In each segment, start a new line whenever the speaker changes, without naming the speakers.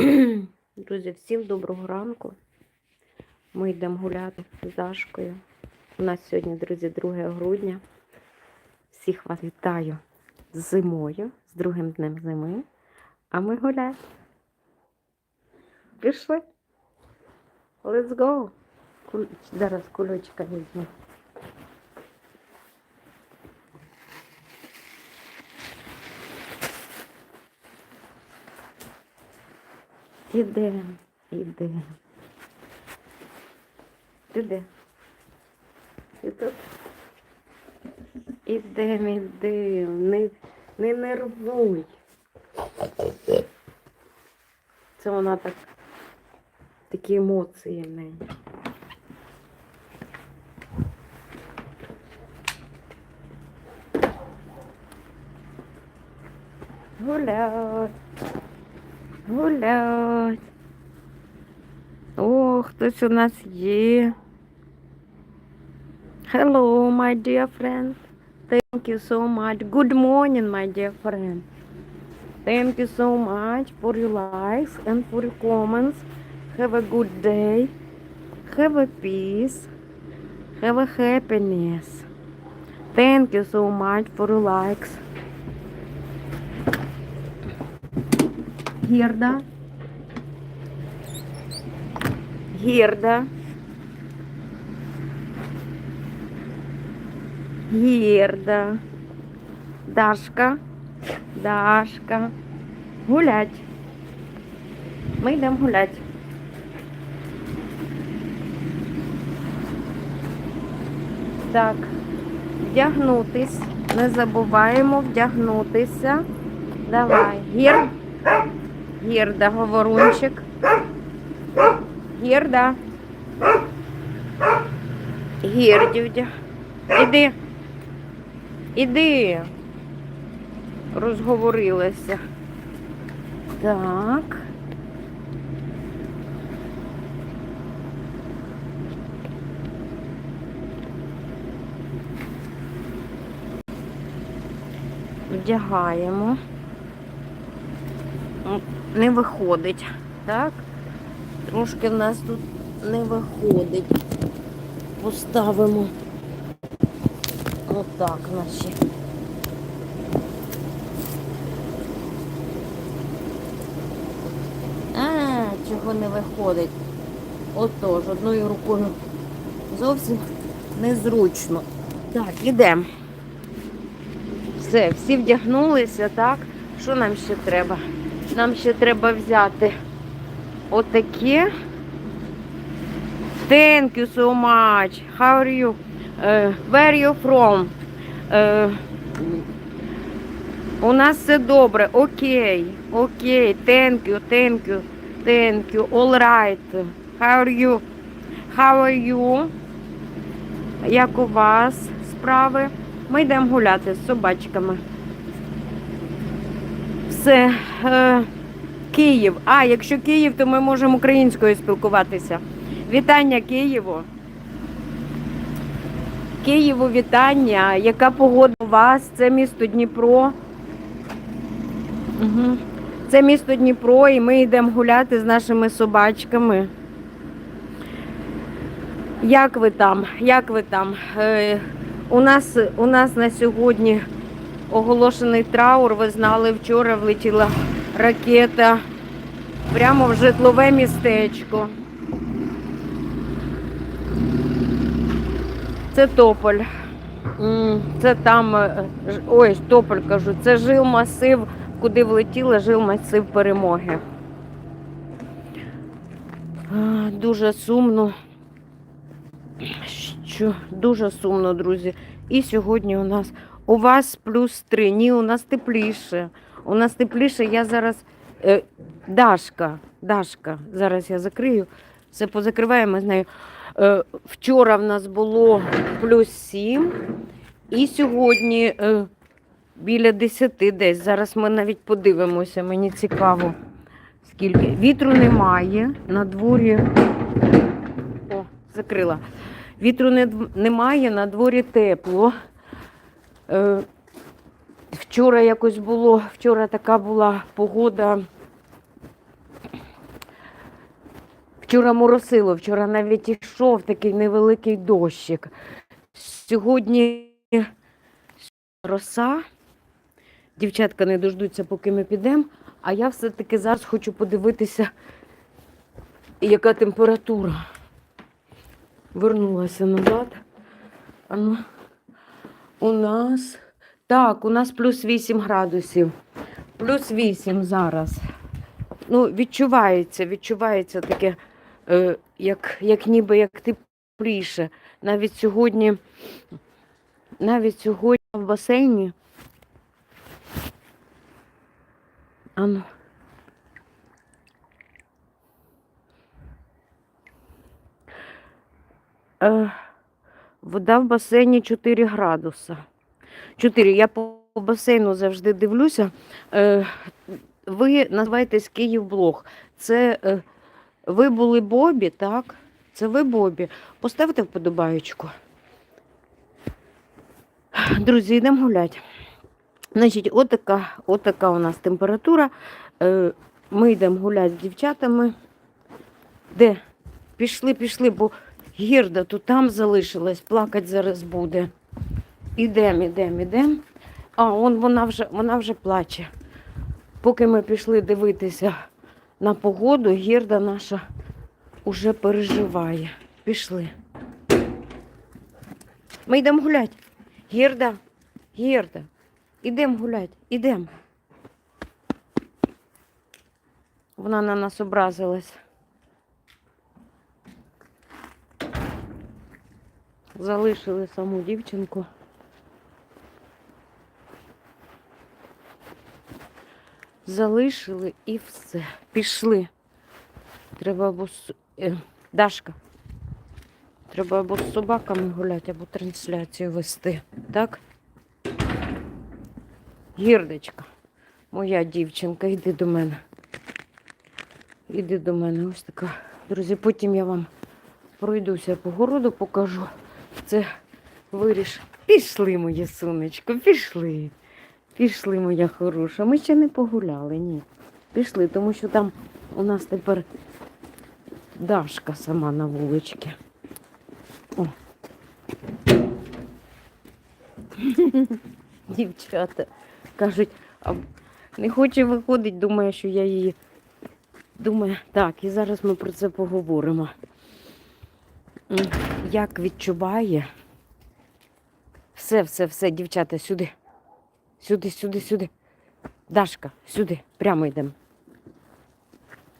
Друзі, всім доброго ранку. Ми йдемо гуляти з Дашкою. У нас сьогодні, друзі, 2 грудня. Всіх вас вітаю з зимою, з другим днем зими. А ми гуляємо. Пішли. Let's go. Зараз кульочка візьму. Ідемо, ідемо. Ти де? Ти тут? Ідемо, ідемо. Не, не нервуй. Це вона так. Такі емоції в неї. Гулять. Гулять. О, хтось у нас є. Hello, my dear friend. Thank you so much. Good morning, my dear friend. Thank you so much for your likes and for your comments. Have a good day. Have a peace. Have a happiness. Thank you so much for your likes. Гірда. Гірда. Гірда. Дашка. Дашка. Гулять. Ми йдемо гулять. Так, вдягнутись. Не забуваємо вдягнутися. Давай. Гір. Гірда, говорунчик. Гірда. Гірдівдя. Іди. Іди. Розговорилася. Так. Вдягаємо. Не виходить. Так? Трошки в нас тут не виходить. Поставимо отак наші. А, чого не виходить? Отож, одною рукою зовсім незручно. Так, ідемо. Все, всі вдягнулися, так? Що нам ще треба? Нам ще треба взяти отаке. Thank you so much. How are you? Uh, where you from? Uh, у нас все добре. Окей. Окей. Thank you, thank you, thank you. All right. How are you? How are you? Як у вас справи? Ми йдемо гуляти з собачками. Все. Е, Київ. А, якщо Київ, то ми можемо українською спілкуватися. Вітання Києву. Києву вітання. Яка погода у вас? Це місто Дніпро. Угу. Це місто Дніпро, і ми йдемо гуляти з нашими собачками. Як ви там? Як ви там? Е, у, нас, у нас на сьогодні оголошений траур. Ви знали, вчора влетіла ракета прямо в житлове містечко. Це Тополь. Це там, е, ой, Тополь кажу, це жил масив, куди влетіла жил масив перемоги. Дуже сумно. Що дуже сумно, друзі. І сьогодні у нас у вас плюс три. Ні, у нас тепліше. У нас тепліше. Я зараз. Е, Дашка, Дашка, зараз я закрию. Все позакриваємо з нею. Е, вчора в нас було плюс 7, і сьогодні е, біля 10 десь. Зараз ми навіть подивимося, мені цікаво, скільки. Вітру немає, на дворі. О, закрила. Вітру не, немає, на дворі тепло. Е, вчора якось було, вчора така була погода Вчора моросило, вчора навіть ішов такий невеликий дощик. Сьогодні роса. Дівчатка не дождуться, поки ми підемо. А я все-таки зараз хочу подивитися, яка температура. Вернулася назад. А ну, у нас. Так, у нас плюс 8 градусів. Плюс 8 зараз. Ну, відчувається, відчувається таке, е, як, як ніби як тепліше. Навіть сьогодні, навіть сьогодні в басейні. Ану. Е, вода в басейні 4 градуса. 4. Я по басейну завжди дивлюся. Е, ви називаєтесь Київблог. Це е, ви були Бобі, так? Це ви Бобі. Поставте вподобаючку. Друзі, йдемо гуляти. Значить, отака, отака у нас температура. Е, Ми йдемо гуляти з дівчатами. Де? Пішли, пішли, бо гірда тут там залишилась, плакать зараз буде. Ідемо, ідемо, ідемо. А, он вона вже, вона вже плаче. Поки ми пішли дивитися на погоду, гірда наша уже переживає. Пішли. Ми йдемо гуляти. Гірда, гірда. Ідемо гуляти, ідемо. Вона на нас образилась. Залишили саму дівчинку. Залишили і все. Пішли. Треба або е, Дашка. Треба або з собаками гуляти, або трансляцію вести. Так? Гірдочка, моя дівчинка, йди до мене. Іди до мене. Ось така. Друзі, потім я вам пройдуся по городу, покажу. Це виріш. Пішли, моє сонечко, пішли. Пішли, моя хороша. Ми ще не погуляли, ні. Пішли, тому що там у нас тепер Дашка сама на вуличці. О. Дівчата кажуть, а не хоче виходить, думає, що я її. Думаю, так, і зараз ми про це поговоримо. Як відчуває. Все, все, все, дівчата, сюди. Сюди, сюди, сюди. Дашка, сюди, прямо йдемо.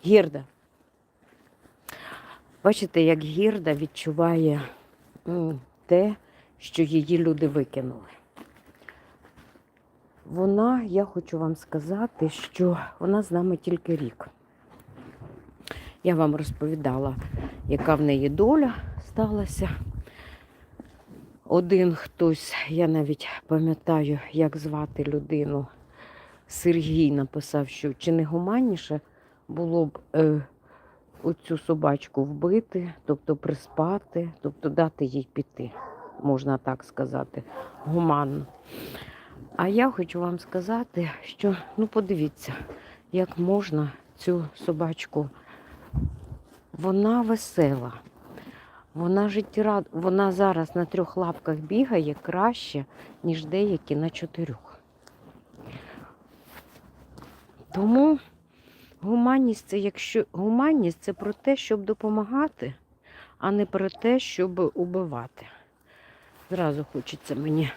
Гірда. Бачите, як гірда відчуває те, що її люди викинули. Вона, я хочу вам сказати, що вона з нами тільки рік. Я вам розповідала, яка в неї доля сталася. Один хтось, я навіть пам'ятаю, як звати людину, Сергій написав, що чи не гуманніше було б е, оцю собачку вбити, тобто приспати, тобто дати їй піти, можна так сказати, гуманно. А я хочу вам сказати, що ну подивіться, як можна цю собачку. Вона весела. Вона життєрад... вона зараз на трьох лапках бігає краще, ніж деякі на чотирьох. Тому гуманність це якщо гуманність це про те, щоб допомагати, а не про те, щоб убивати. Зразу хочеться мені.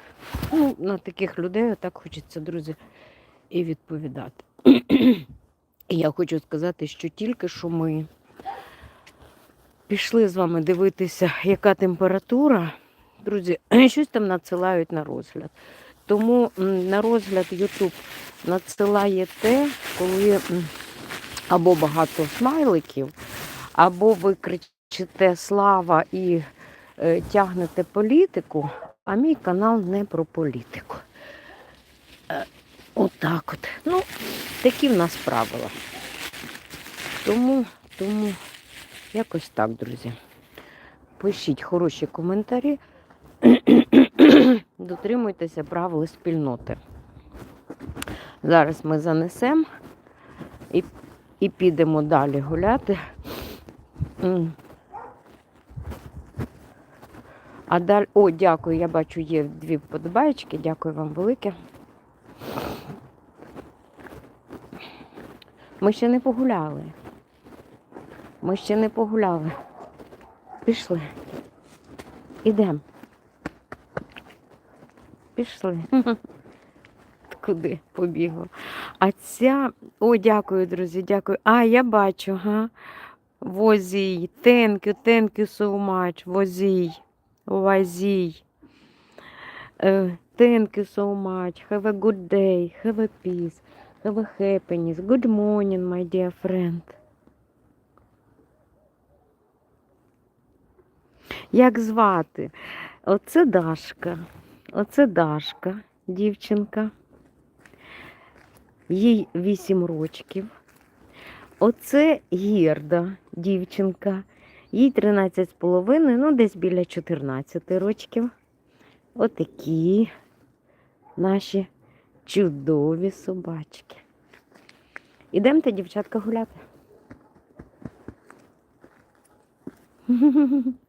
Ну, на таких людей так хочеться, друзі, і відповідати. І я хочу сказати, що тільки що ми пішли з вами дивитися, яка температура. Друзі, щось там надсилають на розгляд. Тому на розгляд YouTube надсилає те, коли або багато смайликів, або ви кричите слава і е, тягнете політику, а мій канал не про політику. Е, Отак от. Ну, такі в нас правила. Тому, тому якось так, друзі. Пишіть хороші коментарі. Дотримуйтеся правил спільноти. Зараз ми занесемо і, і підемо далі гуляти. А далі, о, дякую, я бачу, є дві вподобаєчки, дякую вам велике. Ми ще не погуляли. Ми ще не погуляли. Пішли. Ідемо. Пішли. Куди побігло? А ця. О, дякую, друзі, дякую. А, я бачу, га. Возій. Thank you, thank you so much. Возій. Возій. Е, Thank you so much. Have a good day. Have a peace. Have a happiness. Good morning, my dear friend. Як звати? Оце Дашка. Оце Дашка, дівчинка. Їй 8 рочків. Оце Гірда, дівчинка. Їй 13 з половиною, ну десь біля 14 рочків. Отакі наші чудові собачки. Ідемте, дівчатка, гуляти.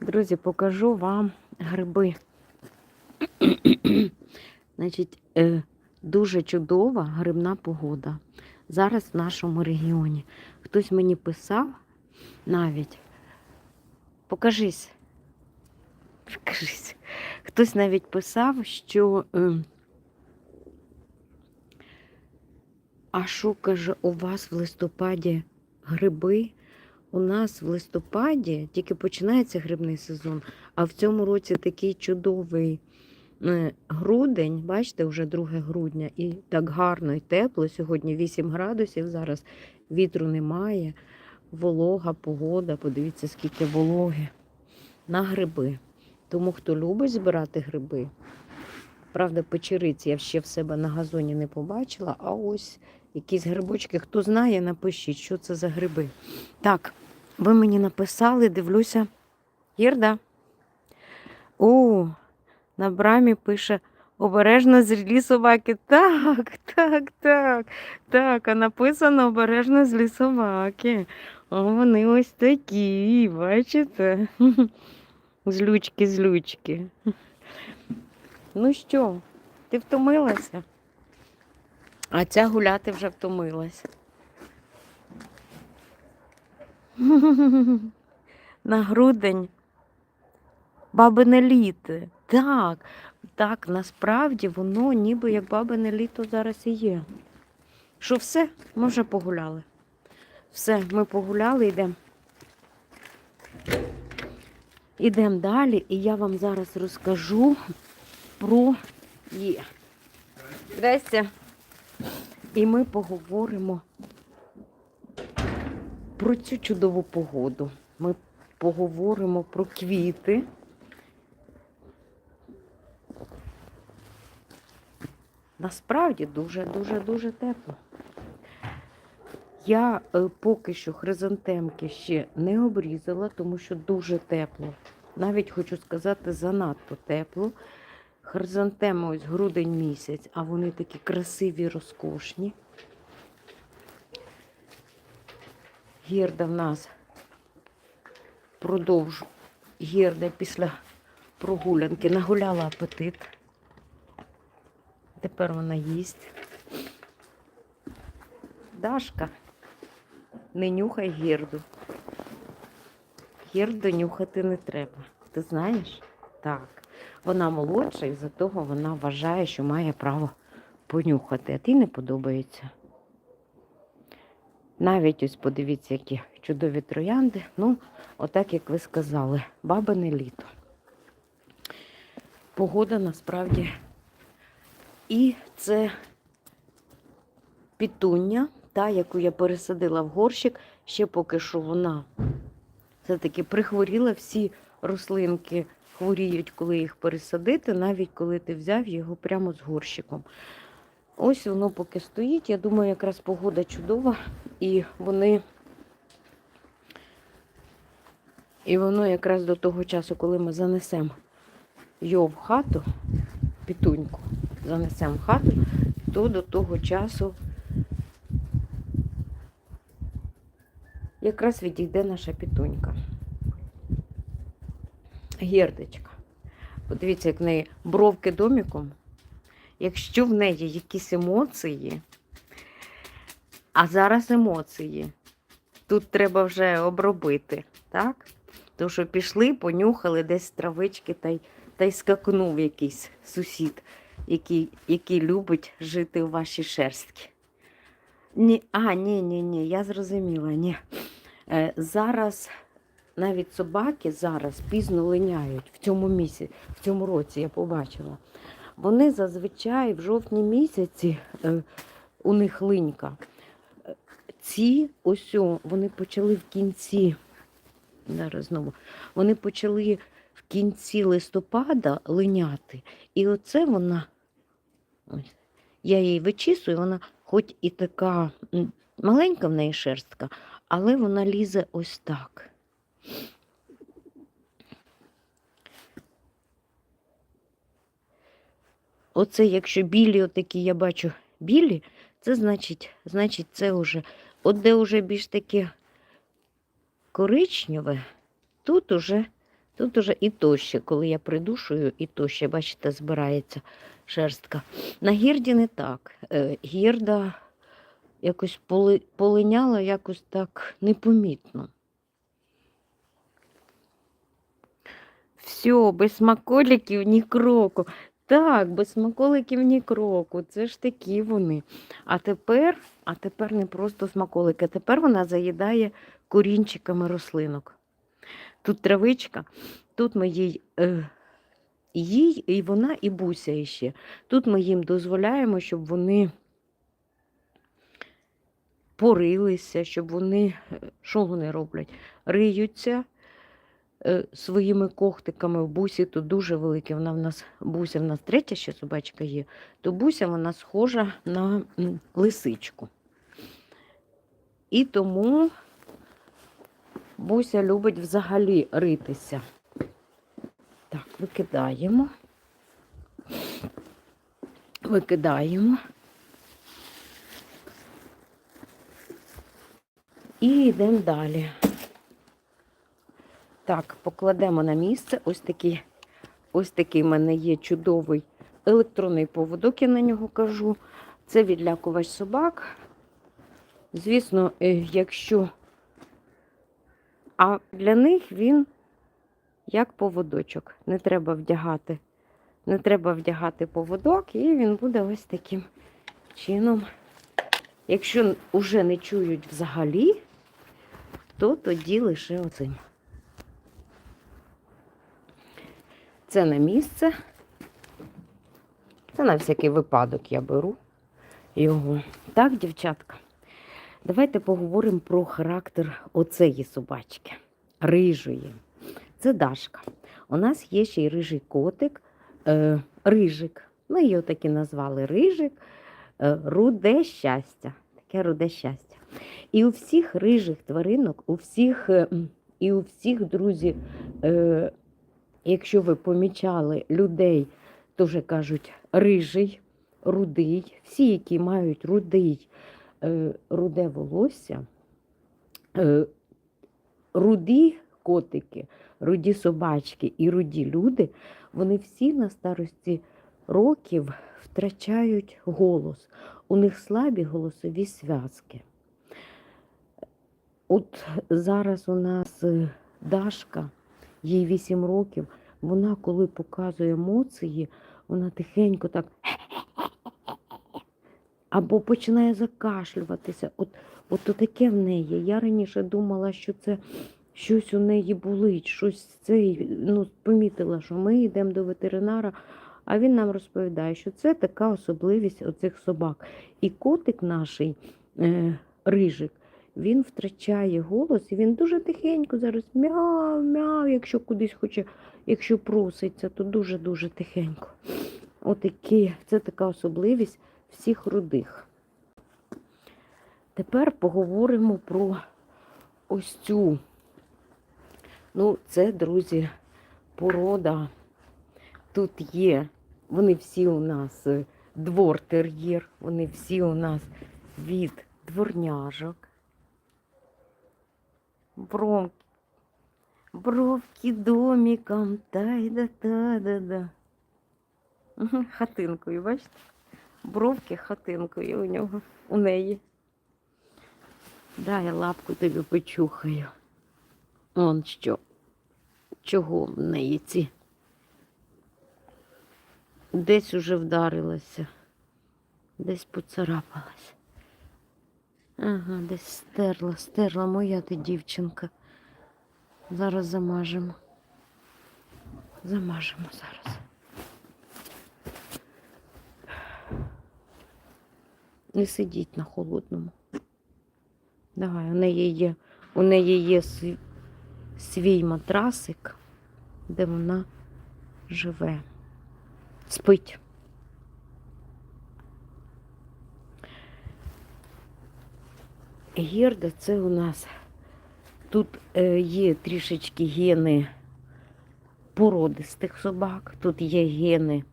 Друзі, покажу вам гриби. Значить, е, дуже чудова грибна погода зараз в нашому регіоні. Хтось мені писав навіть. Покажись. Покажись. Хтось навіть писав, що. Е, а що каже, у вас в листопаді гриби? У нас в листопаді тільки починається грибний сезон, а в цьому році такий чудовий е, грудень, бачите, вже 2 грудня, і так гарно і тепло. Сьогодні 8 градусів, зараз вітру немає, волога, погода. Подивіться, скільки вологи на гриби. Тому хто любить збирати гриби, правда, печериці я ще в себе на газоні не побачила, а ось якісь грибочки. Хто знає, напишіть, що це за гриби. Так, ви мені написали, дивлюся. Єрда. О, на брамі пише обережно злі собаки. Так, так, так, так. А написано обережно злі собаки. О, вони ось такі, бачите? Злючки, злючки. Ну що, ти втомилася? А ця гуляти вже втомилась. На грудень бабине літо. Так, так, насправді воно ніби як бабине літо зараз і є. Що все, ми вже погуляли. Все, ми погуляли, йдемо. Ідемо далі, і я вам зараз розкажу про є. Здрасте. І ми поговоримо про цю чудову погоду. Ми поговоримо про квіти. Насправді дуже-дуже-дуже тепло. Я е, поки що хризантемки ще не обрізала, тому що дуже тепло. Навіть хочу сказати, занадто тепло. Хризантеми ось грудень місяць, а вони такі красиві, розкошні. Гірда в нас продовж гірда після прогулянки нагуляла апетит. Тепер вона їсть. Дашка, не нюхай гірду. Гірду нюхати не треба. Ти знаєш? Так. Вона молодша і за того вона вважає, що має право понюхати. А ти не подобається. Навіть ось подивіться, які чудові троянди. Ну, отак, як ви сказали, бабине літо. Погода насправді. І це пітуння, та, яку я пересадила в горщик, ще поки що вона все-таки прихворіла. Всі рослинки хворіють, коли їх пересадити, навіть коли ти взяв його прямо з горщиком. Ось воно поки стоїть. Я думаю, якраз погода чудова, і вони. І воно якраз до того часу, коли ми занесемо його в хату, пітуньку, занесемо в хату, то до того часу якраз відійде наша пітунька. Гердочка. Подивіться, як в неї бровки доміком. Якщо в неї якісь емоції, а зараз емоції, тут треба вже обробити, так? Тому що пішли, понюхали десь травички та й, та й скакнув якийсь сусід, який, який любить жити у вашій шерстці. Ні, а, ні, ні, ні, я зрозуміла, ні. Е, зараз навіть собаки зараз пізно линяють в цьому місяці, в цьому році я побачила. Вони зазвичай в жовтні місяці е, у них линька. Ці ось вони почали в кінці. Зараз знову. Вони почали в кінці листопада линяти. І оце вона. Ось, я її вичісую, вона хоч і така маленька в неї шерстка, але вона лізе ось так. Оце, якщо білі, отакі я бачу білі, це значить, значить, це вже, от де вже більш таке коричневе, тут уже, тут уже і тоще, коли я придушую, і тоще, бачите, збирається шерстка. На гірді не так. Е, Гірда якось поли, полиняла якось так непомітно. Все, без смаколиків ні кроку. Так, без смаколиків ні кроку. Це ж такі вони. А тепер, а тепер не просто смаколики, а тепер вона заїдає корінчиками рослинок. Тут травичка, тут ми їй, е, їй і вона, і буся іще. Тут ми їм дозволяємо, щоб вони порилися, щоб вони, е, що вони роблять? Риються своїми когтиками в бусі, то дуже велике. Вона в нас буся, в нас третя ще собачка є, то буся вона схожа на лисичку. І тому буся любить взагалі ритися. Так, викидаємо. Викидаємо. І йдемо далі. Так, покладемо на місце. Ось такий, ось такий в мене є чудовий електронний поводок, я на нього кажу. Це відлякувач собак. Звісно, е, якщо. А для них він як поводочок. Не треба вдягати. Не треба вдягати поводок, і він буде ось таким чином. Якщо вже не чують взагалі, то тоді лише оцим. Це на місце. Це на всякий випадок я беру його. Так, дівчатка, давайте поговоримо про характер оцеї собачки, рижої. Це Дашка. У нас є ще й рижий котик, е, рижик. Ми його так і назвали рижик, е, руде щастя. Таке руде щастя. І у всіх рижих тваринок, у всіх, е, і у всіх, друзі, е, якщо ви помічали людей, то вже кажуть рижий, рудий, всі, які мають рудий, е, руде волосся, е, руді котики, руді собачки і руді люди, вони всі на старості років втрачають голос. У них слабі голосові зв'язки. От зараз у нас е, Дашка, їй 8 років, вона, коли показує емоції, вона тихенько так або починає закашлюватися. От, от таке в неї. Я раніше думала, що це щось у неї болить, щось це, ну, помітила, що ми йдемо до ветеринара, а він нам розповідає, що це така особливість оцих собак. І котик наш, е, рижик, він втрачає голос, і він дуже тихенько зараз мяу, мяу, якщо кудись хоче, якщо проситься, то дуже-дуже тихенько. Отакі, це така особливість всіх рудих. Тепер поговоримо про ось цю. Ну, це, друзі, порода. Тут є, вони всі у нас е, двор-тер'єр, вони всі у нас від дворняжок. Бром... Бровки домиком, тай да та да да. Хатинкою, бачите? Бровки хатинкою у нього, у неї. Дай я лапку тобі почухаю. Он що. Чого в неї ці? Десь уже вдарилася, десь поцарапалась. Ага, десь стерла, стерла моя ти дівчинка. Зараз замажемо. Замажемо зараз. Не сидіть на холодному. Давай, у неї є, у неї є свій, матрасик, де вона живе. Спить. Гірда це у нас. Тут е, є трішечки гени породистих собак, тут є гени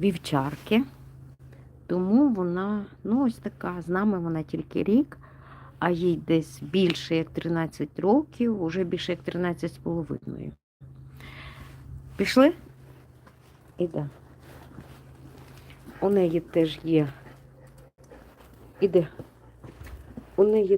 вівчарки. Тому вона, ну ось така, з нами вона тільки рік, а їй десь більше як 13 років, уже більше як 13 з половиною. Пішли? Іде. У неї теж є. Іде. У неї